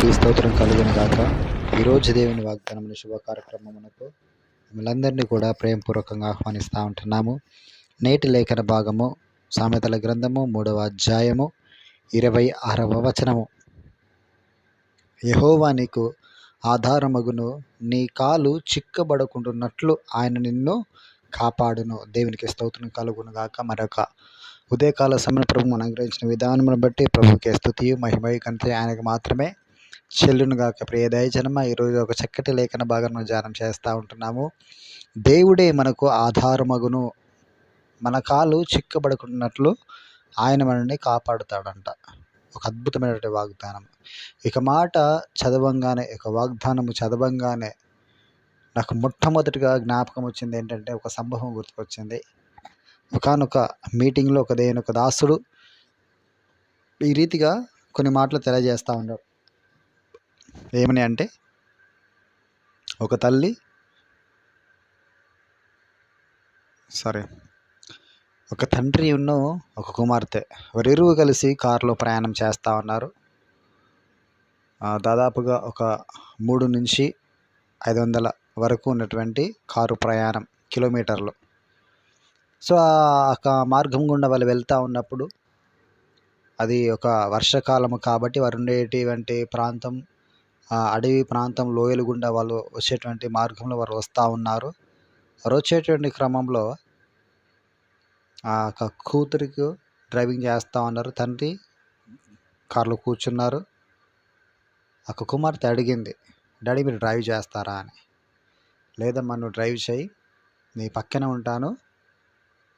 దేవునికి స్తోత్రం కలుగును గాక. ఈరోజు దేవుని వాగ్దానం శుభ కార్యక్రమమునకు మిమ్మల్ందరినీ కూడా ప్రేమపూర్వకంగా ఆహ్వానిస్తూ ఉంటున్నాము. నేటి లేఖన భాగము సామెతల గ్రంథము మూడవ అధ్యాయము ఇరవై ఆరవ వచనము. యహోవా నీకు ఆధారమగును నీ కాలు చిక్కబడుకుంటున్నట్లు ఆయన నిన్ను కాపాడును. దేవునికి స్తోత్రం కలుగును గాక. మరొక ఉదయకాల సమయ ప్రభు అనుగ్రహించిన విధానమును బట్టి ప్రభుకి స్థుతియు మహిమయు కంటే ఆయనకు మాత్రమే చెల్లును గాక ప్రియ దయజనమ ఈరోజు ఒక చక్కటి లేఖన భాగంలో ధ్యానం చేస్తూ ఉంటున్నాము. దేవుడే మనకు ఆధారమగును. మన కాలు చిక్కబడుకున్నట్లు ఆయన మనల్ని కాపాడుతాడంట. ఒక అద్భుతమైనటువంటి వాగ్దానం. ఇక మాట చదవంగానే ఇక వాగ్దానము చదవంగానే నాకు మొట్టమొదటిగా జ్ఞాపకం వచ్చింది ఏంటంటే ఒక సంభవం గుర్తుకొచ్చింది. ఒకనొక మీటింగ్లో ఒక దేని ఒక దాసుడు ఈ రీతిగా కొన్ని మాటలు తెలియజేస్తూ ఉన్నాడు ఏమని అంటే ఒక తల్లి సారీ ఒక తండ్రి ఉన్న ఒక కుమార్తె. వారిరువు కలిసి కారులో ప్రయాణం చేస్తూ ఉన్నారు. దాదాపుగా ఒక మూడు నుంచి ఐదు వందల వరకు ఉన్నటువంటి కారు ప్రయాణం కిలోమీటర్లు. సో ఆ మార్గం గుండా వాళ్ళు వెళ్తూ ఉన్నప్పుడు అది ఒక వర్షాకాలము కాబట్టి వారు ఉండేటువంటి ప్రాంతం అడవి ప్రాంతం లోయలు గుండా వాళ్ళు వచ్చేటువంటి మార్గంలో వారు వస్తూ ఉన్నారు. వారు వచ్చేటువంటి క్రమంలో ఆ కూతురికి డ్రైవింగ్ చేస్తూ ఉన్నారు. తండ్రి కారులో కూర్చున్నారు. ఒక కుమార్తె అడిగింది డాడీ మీరు డ్రైవ్ చేస్తారా? అని. లేదమ్మా నువ్వు డ్రైవ్ చేయి. నీ పక్కనే ఉంటాను.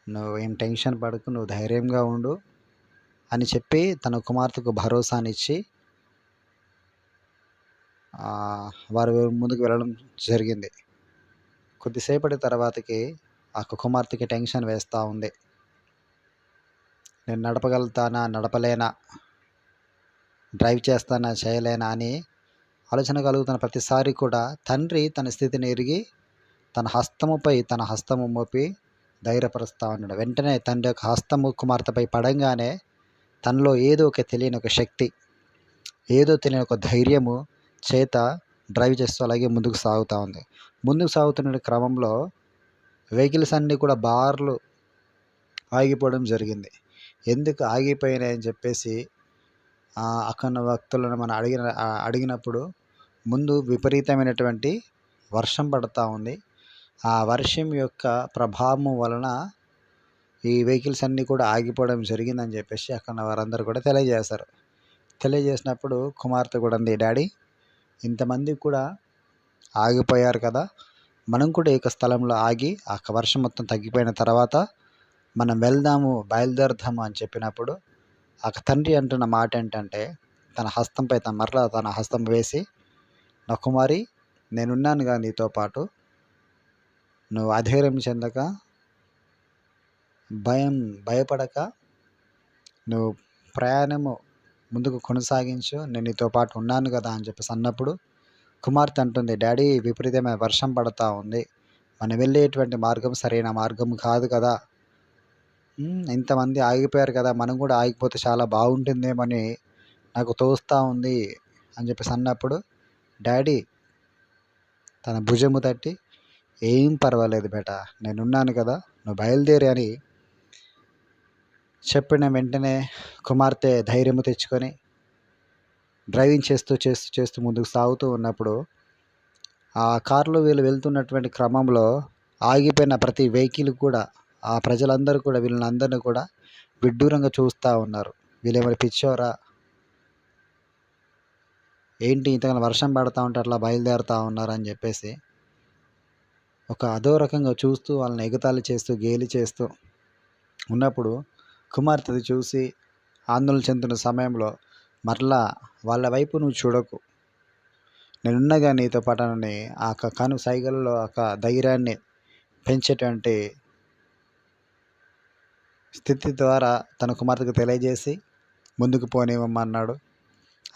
నువ్వు ఏం టెన్షన్ పడకు నువ్వు ధైర్యంగా ఉండు అని చెప్పి తన కుమార్తెకు భరోసానిచ్చి వారు ముందుకు వెళ్ళడం జరిగింది. కొద్దిసేపటి తర్వాతకి ఆ కుమార్తెకి టెన్షన్ వేస్తూ ఉంది. నేను నడపగలుగుతానా నడపలేనా డ్రైవ్ చేస్తానా చేయలేనా అని ఆలోచన కలుగుతున్న ప్రతిసారి కూడా తండ్రి తన స్థితిని ఎరిగి తన హస్తముపై తన హస్తము మోపి ధైర్యపరుస్తూ ఉన్నాడు. వెంటనే తండ్రి యొక్క హస్తము కుమార్తెపై పడంగానే తనలో ఏదో ఒక తెలియని ఒక శక్తి ఏదో తెలియని ఒక ధైర్యము చేత డ్రైవ్ చేస్తూ అలాగే ముందుకు సాగుతూ ఉంది. ముందుకు సాగుతున్న క్రమంలో వెహికల్స్ అన్నీ కూడా బార్లు ఆగిపోవడం జరిగింది. ఎందుకు ఆగిపోయినాయని చెప్పేసి అక్కడ భక్తులను మనం అడిగిన అడిగినప్పుడు ముందు విపరీతమైనటువంటి వర్షం పడుతూ ఉంది. ఆ వర్షం యొక్క ప్రభావం వలన ఈ వెహికల్స్ అన్నీ కూడా ఆగిపోవడం జరిగిందని చెప్పేసి అక్కడ వారందరూ కూడా తెలియజేశారు. తెలియజేసినప్పుడు కుమార్తె కూడా ఉంది డాడీ ఇంతమంది కూడా ఆగిపోయారు కదా. మనం కూడా ఏక స్థలంలో ఆగి ఆ వర్షం మొత్తం తగ్గిపోయిన తర్వాత మనం వెళ్దాము బయలుదేరుదాము అని చెప్పినప్పుడు ఆ తండ్రి అంటున్న మాట ఏంటంటే తన హస్తంపై తన మరలా తన హస్తం వేసి నా కుమారి నేనున్నానుగా నీతో పాటు. నువ్వు అధైర్యం చెందక భయం భయపడక నువ్వు ప్రయాణము ముందుకు కొనసాగించు నేను నీతో పాటు ఉన్నాను కదా అని చెప్పేసి అన్నప్పుడు కుమార్తె అంటుంది డాడీ విపరీతమైన వర్షం పడుతూ ఉంది. మనం వెళ్ళేటువంటి మార్గం సరైన మార్గం కాదు కదా. ఇంతమంది ఆగిపోయారు కదా. మనం కూడా ఆగిపోతే చాలా బాగుంటుందేమని నాకు తోస్తూ ఉంది అని చెప్పేసి అన్నప్పుడు డాడీ తన భుజము తట్టి ఏం పర్వాలేదు బేట. నేనున్నాను కదా. నువ్వు బయలుదేరి అని చెప్పిన వెంటనే కుమార్తె ధైర్యము తెచ్చుకొని డ్రైవింగ్ చేస్తూ చేస్తూ చేస్తూ ముందుకు సాగుతూ ఉన్నప్పుడు ఆ కారులో వీళ్ళు వెళ్తున్నటువంటి క్రమంలో ఆగిపోయిన ప్రతి వెహికల్ కూడా ఆ ప్రజలందరూ కూడా వీళ్ళని అందరినీ కూడా విడ్డూరంగా చూస్తూ ఉన్నారు. వీళ్ళేమైనా పిచ్చోరా? ఏంటి ఇంతకన్నా వర్షం పడుతూ ఉంటే అట్లా బయలుదేరుతూ ఉన్నారు అని చెప్పేసి ఒక అదో రకంగా చూస్తూ వాళ్ళని ఎగతాళి చేస్తూ గేలి చేస్తూ ఉన్నప్పుడు కుమార్తెది చూసి ఆందోళన చెందుతున్న సమయంలో మరలా వాళ్ళ వైపు నువ్వు చూడకు. నేనున్నగా నీతో పాటనని ఆ కను సైగల్లో ఒక ధైర్యాన్ని పెంచేటువంటి స్థితి ద్వారా తన కుమార్తెకు తెలియజేసి ముందుకు పోనివ్వమన్నాడు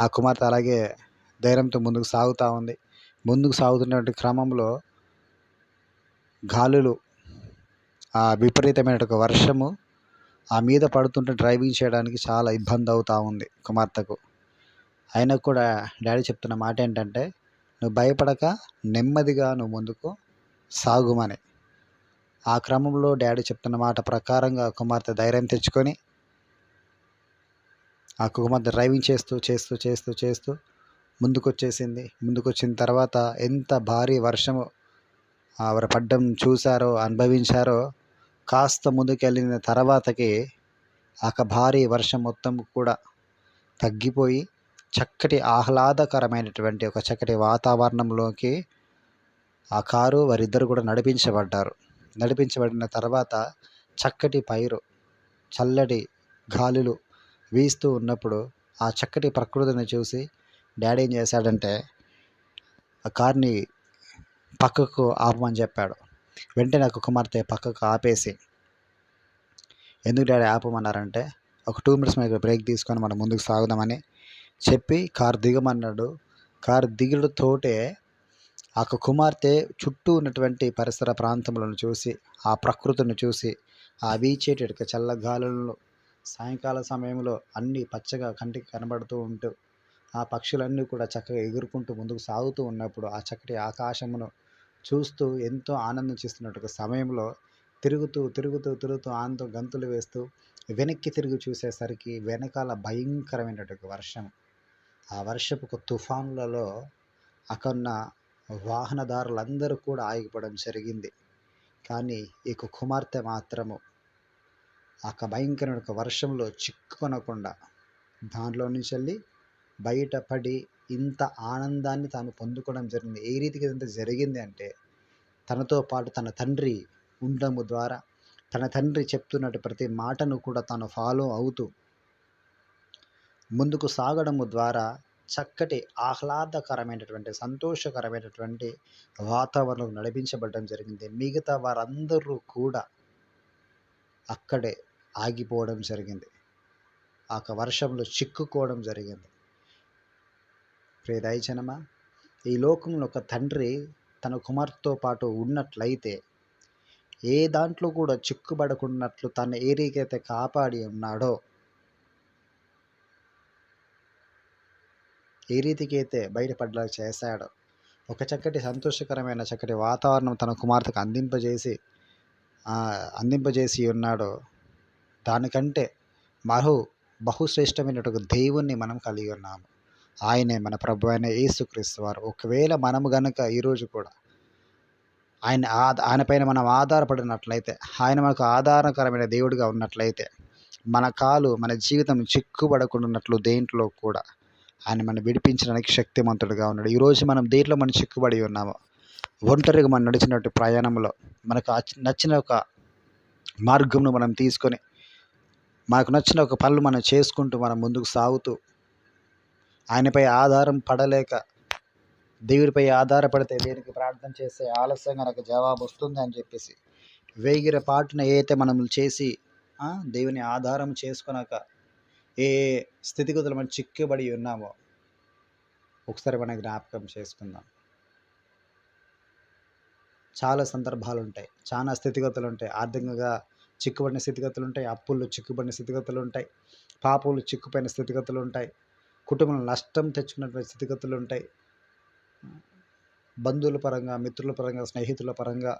ఆ కుమార్తె అలాగే ధైర్యంతో ముందుకు సాగుతూ ఉంది. ముందుకు సాగుతున్నటువంటి క్రమంలో గాలులు ఆ విపరీతమైన ఒక వర్షము ఆ మీద పడుతుంటే డ్రైవింగ్ చేయడానికి చాలా ఇబ్బంది అవుతూ ఉంది కుమార్తెకు. అయినా కూడా డాడీ చెప్తున్న మాట ఏంటంటే నువ్వు భయపడక నెమ్మదిగా నువ్వు ముందుకు సాగుమని. ఆ క్రమంలో డాడీ చెప్తున్న మాట ప్రకారంగా కుమార్తె ధైర్యం తెచ్చుకొని ఆ కుమార్తె డ్రైవింగ్ చేస్తూ చేస్తూ చేస్తూ చేస్తూ ముందుకొచ్చేసింది. ముందుకొచ్చిన తర్వాత ఎంత భారీ వర్షము ఆవిడ పడ్డం చూశారో అనుభవించారో కాస్త ముందుకెళ్ళిన తర్వాతకి ఆ భారీ వర్షం మొత్తం కూడా తగ్గిపోయి చక్కటి ఆహ్లాదకరమైనటువంటి ఒక చక్కటి వాతావరణంలోకి ఆ కారు వారిద్దరు కూడా నడిపించబడ్డారు. నడిపించబడిన తర్వాత చక్కటి పైరు చల్లటి గాలులు వీస్తూ ఉన్నప్పుడు ఆ చక్కటి ప్రకృతిని చూసి డాడీ ఏం చేశాడంటే ఆ కార్ని పక్కకు ఆపమని చెప్పాడు. వెంటనే నాకు కుమార్తె పక్కకు ఆపేసి ఎందుకు డాడీ ఆపమన్నారంటే ఒక టూ మినిట్స్ మనకి బ్రేక్ తీసుకొని మనం ముందుకు సాగుదామని చెప్పి కారు దిగమన్నాడు. కారు దిగడంతోటే ఆ కుమార్తె చుట్టూ ఉన్నటువంటి పరిసర ప్రాంతములను చూసి ఆ ప్రకృతిని చూసి ఆ వీచేటి చల్ల గాలులను సాయంకాల సమయంలో అన్నీ పచ్చగా కంటికి కనబడుతూ ఉంటూ ఆ పక్షులన్నీ కూడా చక్కగా ఎగురుకుంటూ ముందుకు సాగుతూ ఉన్నప్పుడు ఆ చక్కటి ఆకాశమును చూస్తూ ఎంతో ఆనందం చేస్తున్నట్టు సమయంలో తిరుగుతూ తిరుగుతూ తిరుగుతూ ఆనందం గంతులు వేస్తూ వెనక్కి తిరిగి చూసేసరికి వెనకాల భయంకరమైనటువంటి వర్షం. ఆ వర్షపు తుఫానులలో అక్కడున్న వాహనదారులందరూ కూడా ఆగిపోవడం జరిగింది. కానీ ఈ కుమార్తె మాత్రము ఆ భయంకరమైన వర్షంలో చిక్కుకొనకుండా దానిలో నుంచి వెళ్ళి బయటపడి ఇంత ఆనందాన్ని తాను పొందుకోవడం జరిగింది. ఏ రీతిగా ఇంత జరిగింది అంటే తనతో పాటు తన తండ్రి ఉండము ద్వారా తన తండ్రి చెప్తున్నట్టు ప్రతి మాటను కూడా తాను ఫాలో అవుతూ ముందుకు సాగడము ద్వారా చక్కటి ఆహ్లాదకరమైనటువంటి సంతోషకరమైనటువంటి వాతావరణం నడిపించబడడం జరిగింది. మిగతా వారందరూ కూడా అక్కడే ఆగిపోవడం జరిగింది. ఆ వర్షంలో చిక్కుకోవడం జరిగింది. ప్రియ దయచనమా ఈ లోకంలో ఒక తండ్రి తన కుమార్తెతో పాటు ఉన్నట్లయితే ఏ దాంట్లో కూడా చిక్కుబడకున్నట్లు తన ఏ కాపాడి ఉన్నాడో? ఏ రీతికైతే బయటపడేలా చేశాడో? ఒక చక్కటి సంతోషకరమైన చక్కటి వాతావరణం తన కుమార్తెకు అందింపజేసి అందింపజేసి ఉన్నాడో? దానికంటే మరో బహుశ్రేష్టమైనటువంటి దేవుణ్ణి మనం కలిగి ఉన్నాము. ఆయనే మన ప్రభు అయిన యేసుక్రీస్తు వారు. ఒకవేళ మనము గనుక ఈరోజు కూడా ఆయన ఆయన పైన మనం ఆధారపడినట్లయితే ఆయన మనకు ఆధారకరమైన దేవుడిగా ఉన్నట్లయితే మన కాలు మన జీవితం చిక్కుబడకుండా దేంట్లో కూడా ఆయన మనం విడిపించడానికి శక్తిమంతుడుగా ఉన్నాడు. ఈరోజు మనం దేంట్లో మనం చిక్కుబడి ఉన్నాము ఒంటరిగా మనం నడిచినట్టు ప్రయాణంలో మనకు నచ్చిన ఒక మార్గంను మనం తీసుకొని మనకు నచ్చిన ఒక పనులు మనం చేసుకుంటూ మనం ముందుకు సాగుతూ ఆయనపై ఆధారం పడలేక దేవుడిపై ఆధారపడితే దేనికి ప్రార్థన చేస్తే ఆలస్యంగా నాకు జవాబు వస్తుంది అని చెప్పేసి వేగిర పాటున ఏదైతే మనం చేసి దేవుని ఆధారం చేసుకున్నాక ఏ స్థితిగతులు మనం చిక్కుబడి ఉన్నామో ఒకసారి మనం జ్ఞాపకం చేసుకుందాం. చాలా సందర్భాలు ఉంటాయి. చాలా స్థితిగతులు ఉంటాయి. ఆర్థికంగా చిక్కుబడిన స్థితిగతులు ఉంటాయి. అప్పులు చిక్కుబడిన స్థితిగతులు ఉంటాయి. పాపులు చిక్కుపోయిన స్థితిగతులు ఉంటాయి. కుటుంబంలో నష్టం తెచ్చుకున్నటువంటి స్థితిగతులు ఉంటాయి. బంధువుల పరంగా మిత్రుల పరంగా స్నేహితుల పరంగా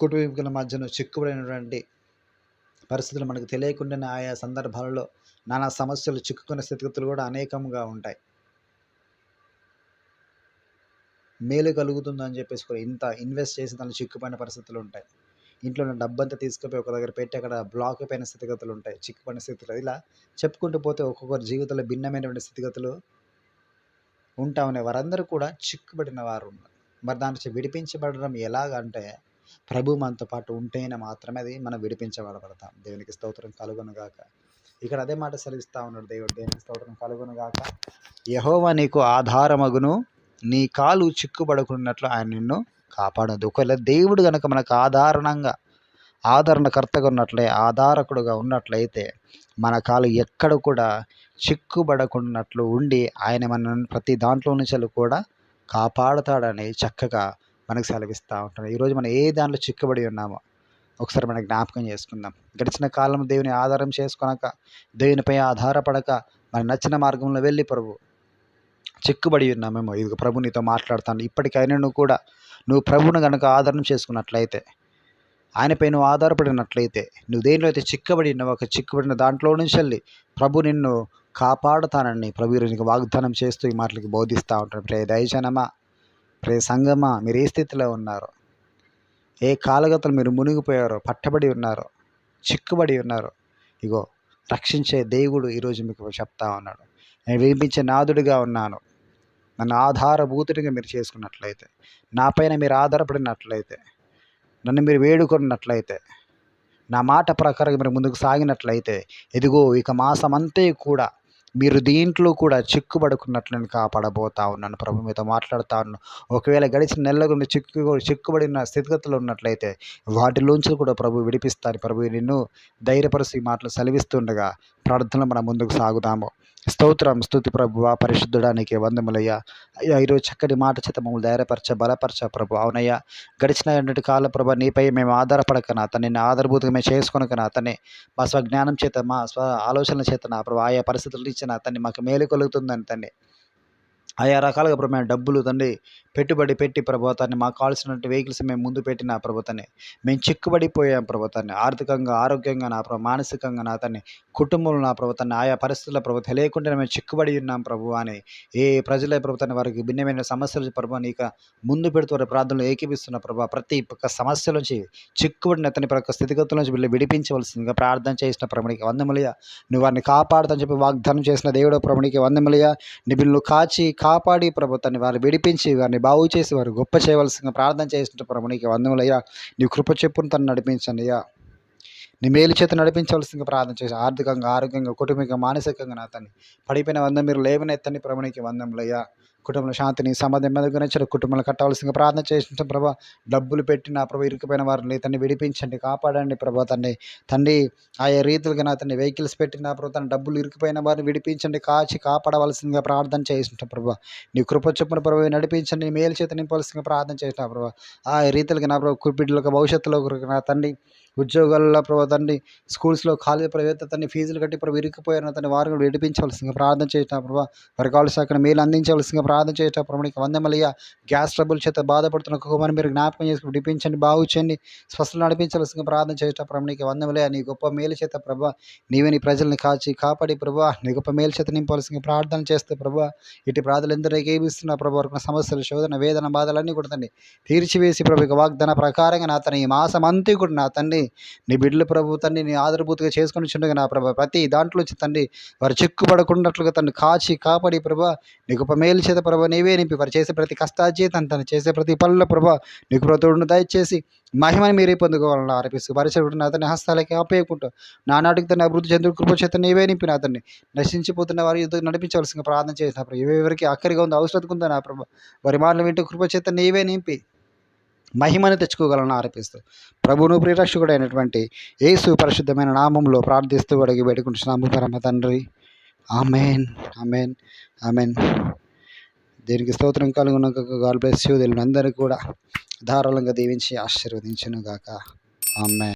కుటుంబీకుల మధ్యన చిక్కుబడినటువంటి పరిస్థితులు మనకు తెలియకుండానే ఆయా సందర్భాలలో నానా సమస్యలు చిక్కుకునే స్థితిగతులు కూడా అనేకంగా ఉంటాయి. మేలు కలుగుతుందని చెప్పేసి కూడా ఇంత ఇన్వెస్ట్ చేసి దాన్ని చిక్కుపోయిన పరిస్థితులు ఉంటాయి. ఇంట్లో ఉన్న డబ్బంతా తీసుకుపోయి ఒక దగ్గర పెట్టి అక్కడ బ్లాక్ అయిపోయిన స్థితిగతులు ఉంటాయి. చిక్కుపడిన స్థితిలో ఇలా చెప్పుకుంటూ పోతే ఒక్కొక్కరి జీవితంలో భిన్నమైనటువంటి స్థితిగతులు ఉంటా ఉన్నాయి. వారందరూ కూడా చిక్కుబడిన వారు ఉన్నారు. మరి దాని విడిపించబడడం ఎలాగంటే ప్రభు మనతో పాటు ఉంటేనే మాత్రమే అది మనం విడిపించబడబడతాం. దేవునికి స్తోత్రం కలుగునుగాక. ఇక్కడ అదే మాట సెలవిస్తూ ఉన్నాడు దేవుడు. దేవునికి స్తోత్రం కలుగునుగాక. యహోవా నీకు ఆధారమగును. నీ కాలు చిక్కుబడుకున్నట్లు ఆయన నిన్ను కాపాడదు ఒకవేళ దేవుడు కనుక మనకు ఆధారణంగా ఆదరణకర్తగా ఉన్నట్లే ఆధారకుడుగా ఉన్నట్లయితే మన కాలు ఎక్కడ కూడా చిక్కుబడకున్నట్లు ఉండి ఆయన మన ప్రతి దాంట్లో నుంచి కూడా కాపాడుతాడని చక్కగా మనకు సెలవిస్తూ ఉంటాడు. ఈరోజు మనం ఏ దాంట్లో చిక్కుబడి ఉన్నామో ఒకసారి మనం జ్ఞాపకం చేసుకుందాం. గడిచిన కాలం దేవుని ఆధారం చేసుకొనక దేవునిపై ఆధారపడక మన నచ్చిన మార్గంలో వెళ్ళి ప్రభు చిక్కుబడి ఉన్నామేమో. ఇది ప్రభు నీతో మాట్లాడతాను. ఇప్పటికైనా నువ్వు కూడా నువ్వు ప్రభువును గనక ఆదరణ చేసుకున్నట్లయితే ఆయనపై నువ్వు ఆధారపడినట్లయితే నువ్వు దేనిలో అయితే చిక్కబడి ఒక చిక్కుబడిన దాంట్లో నుంచి వెళ్ళి ప్రభు నిన్ను కాపాడుతానని ప్రభు నీకు వాగ్దానం చేస్తూ ఈ మాటలకి బోధిస్తూ ఉంటాడు. ప్రే దయజనమా ప్రే సంగమా మీరు ఏ స్థితిలో ఉన్నారు ఏ కాలగతలు మీరు మునిగిపోయారో పట్టబడి ఉన్నారో చిక్కుబడి ఉన్నారు ఇగో రక్షించే దేవుడు ఈరోజు మీకు చెప్తా ఉన్నాడు. నేను వినిపించే నాదుడిగా ఉన్నాను. నన్ను ఆధారభూతుడిగా మీరు చేసుకున్నట్లయితే నా పైన మీరు ఆధారపడినట్లయితే నన్ను మీరు వేడుకున్నట్లయితే నా మాట ప్రకారం మీరు ముందుకు సాగినట్లయితే ఇదిగో ఇక మాసమంతే కూడా మీరు దీంట్లో కూడా చిక్కుబడుకున్నట్లు నేను కాపాడబోతా ఉన్నాను. ప్రభు మీతో మాట్లాడుతా ఉన్నాను. ఒకవేళ గడిచిన నెలల గురించి చిక్కు చిక్కుబడిన స్థితిగతులు ఉన్నట్లయితే వాటిలోంచి కూడా ప్రభు విడిపిస్తాను. ప్రభు నిన్ను ధైర్యపరిచి మాటలు సెలవిస్తుండగా ప్రార్థనలు మనం ముందుకు సాగుదాము. స్తోత్రం స్తుతి ప్రభువ పరిశుద్ధుడానికి వందములయ్యా. అయ్యా ఈరోజు చక్కటి మాట చేత మమ్మల్ని ధైర్యపరచ బలపరచ ప్రభు అవునయ్యా. గడిచిన ఎన్నటి కాల ప్రభు నీపై మేము ఆధారపడకన? నా అతన్ని ఆధారభూతంగా మేము చేసుకొనక నా అతన్ని మా స్వజ్ఞానం చేత మా స్వ ఆలోచనల చేత నా ప్రభు ఆయా పరిస్థితులు ఇచ్చిన అతన్ని మాకు మేలు కలుగుతుందని తన్ని ఆయా రకాలుగా ప్రభు మేము డబ్బులు తండ్రి పెట్టుబడి పెట్టి ప్రభుత్వాన్ని మాకు కావాల్సినటువంటి వెహికల్స్ మేము ముందు పెట్టిన ప్రభుత్వాన్ని మేము చిక్కుబడిపోయాం ప్రభుత్వాన్ని ఆర్థికంగా ఆరోగ్యంగా నా ప్రభు మానసికంగా నా తన్ని కుటుంబంలో నా ప్రభుత్వాన్ని ఆయా పరిస్థితుల ప్రభుత్వం లేకుండా మేము చిక్కుబడి ఉన్నాం ప్రభు అని ఏ ప్రజల ప్రభుత్వాన్ని వారికి భిన్నమైన సమస్యలు ప్రభు నీక ముందు పెడుతున్న వారి ప్రార్థనలు ఏకీపిస్తున్న ప్రభు ప్రతి ఒక్క సమస్య నుంచి చిక్కుబడిన అతని ప్రక్క స్థితిగతుల నుంచి వీళ్ళు విడిపించవలసిందిగా ప్రార్థన చేసిన ప్రభునికి వందములయ నువ్వు వారిని కాపాడుతని చెప్పి వాగ్దానం చేసిన దేవుడు ప్రభునికి వందములయ నీ బిల్లు కాచి కాపాడి ప్రభుత్వాన్ని వారిని విడిపించి వారిని బాగు చేసి వారు గొప్ప చేయవలసిందిగా ప్రార్థన చేసిన నీకు వందములయ్యా నీ కృప చెప్పును తను నడిపించండి. అయ్యా నీ మేలు చేత నడిపించవలసిందిగా ప్రార్థన చేసి ఆర్థికంగా ఆరోగ్యంగా కుటుంబికంగా మానసికంగా నా తన్ని పడిపోయిన వందం మీరు లేవనెత్తని ప్రభునికి వందములయ్యా కుటుంబంలో శాంతిని సమాధి మీద గురించి కుటుంబంలో కట్టవలసిందిగా ప్రార్థన చేసిన ప్రభా డబ్బులు పెట్టిన నా ప్రభు ఇరుకుపోయిన వారిని తన్ని విడిపించండి కాపాడండి ప్రభా తన్ని తండ్రి ఆయా రీతులుగా నా తన్ని వెహికల్స్ పెట్టిన ప్రభు తన డబ్బులు ఇరుకుపోయిన వారిని విడిపించండి కాచి కాపాడవలసిందిగా ప్రార్థన చేసిన ప్రభా. నీ కృప చొప్పున ప్రభు నడిపించండి మేలు చేత నింపవలసిందిగా ప్రార్థన చేసిన ప్రభా. ఆ రీతులకి నా ప్రభు బిడ్డలకు భవిష్యత్తులో నా తండ్రి ఉద్యోగాల్లో ప్రభు తండ్రి స్కూల్స్లో కాలేజీ ప్రవేత్త తండ్రి ఫీజులు కట్టి ప్రభు ఇరుక్కుపోయిన తన వారిని విడిపించవలసిందిగా ప్రార్థన చేసిన ప్రభావ వారికి కావాల్సిన మేలు అందించవలసిందిగా ప్రార్థన చేసేటప్పుడు మనకి వందమలయ్య గ్యాస్ ట్రబుల్ చేత బాధపడుతున్న కుటుంబాన్ని మీరు జ్ఞాపకం చేసుకుని డిపించండి బాగు చేయండి. స్వస్థలు నడిపించవలసిందిగా ప్రార్థన చేసేటప్పుడు మనకి వందమలయ్య నీ గొప్ప మేలు చేత ప్రభా నీవే నీ ప్రజల్ని కాచి కాపాడి ప్రభా నీ గొప్ప మేలు చేత నింపవలసిందిగా ప్రార్థన చేస్తే ప్రభా ఇటు ప్రార్థనలు ఎందరో ఏకీపిస్తున్న ప్రభు వరకు సమస్యలు శోధన వేదన బాధలన్నీ కూడా తండ్రి తీర్చివేసి ప్రభు వాగ్దాన ప్రకారంగా నా తన ఈ మాసం అంతా కూడా నా తండ్రి నీ బిడ్డలు ప్రభు తండ్రి నీ ఆదరభూతిగా చేసుకొని చుండగా నా ప్రభా ప్రతి దాంట్లో వచ్చి తండ్రి వారు చిక్కుపడకుండా తను కాచి కాపాడి ప్రభా నీ గొప్ప మేలు చేత ప్రభా నీవే నింపి వారు చేసే ప్రతి కష్టాజీతం తను చేసే ప్రతి పనుల ప్రభా నీకు ప్రభుత్వం దయచేసి మహిమని మీరే పొందుకోవాలని ఆరోపిస్తూ పరిచయం అతని హస్తాలకి ఆపేయకుంటూ నానాటికి తన అభివృద్ధి చంద్రుడు కృపచేత నీవే నింపిన అతన్ని నశించిపోతున్న వారి యుద్ధం నడిపించవలసిన ప్రార్థన చేసిన ప్రభు. ఎవరికి అక్కడిగా ఉంది అవసరం ఉందో నా ప్రభు? వారి మాటలు వింటూ కృపచేత నీవే నింపి మహిమను తెచ్చుకోగలను ఆరోపిస్తూ ప్రభువును ప్రియరక్షకుడైనటువంటి యేసు పరిశుద్ధమైన నామంలో ప్రార్థిస్తూ అడిగి వేడుకుంటున్నాము పరమ తండ్రి. ఆమెన్. ఆమెన్. ఆమెన్. దీనికి స్తోత్రం కలుగున గాడ్ బ్లెస్ యూ అందరికీ కూడా ధారాళంగా దీవించి ఆశీర్వదించును గాక ఆమె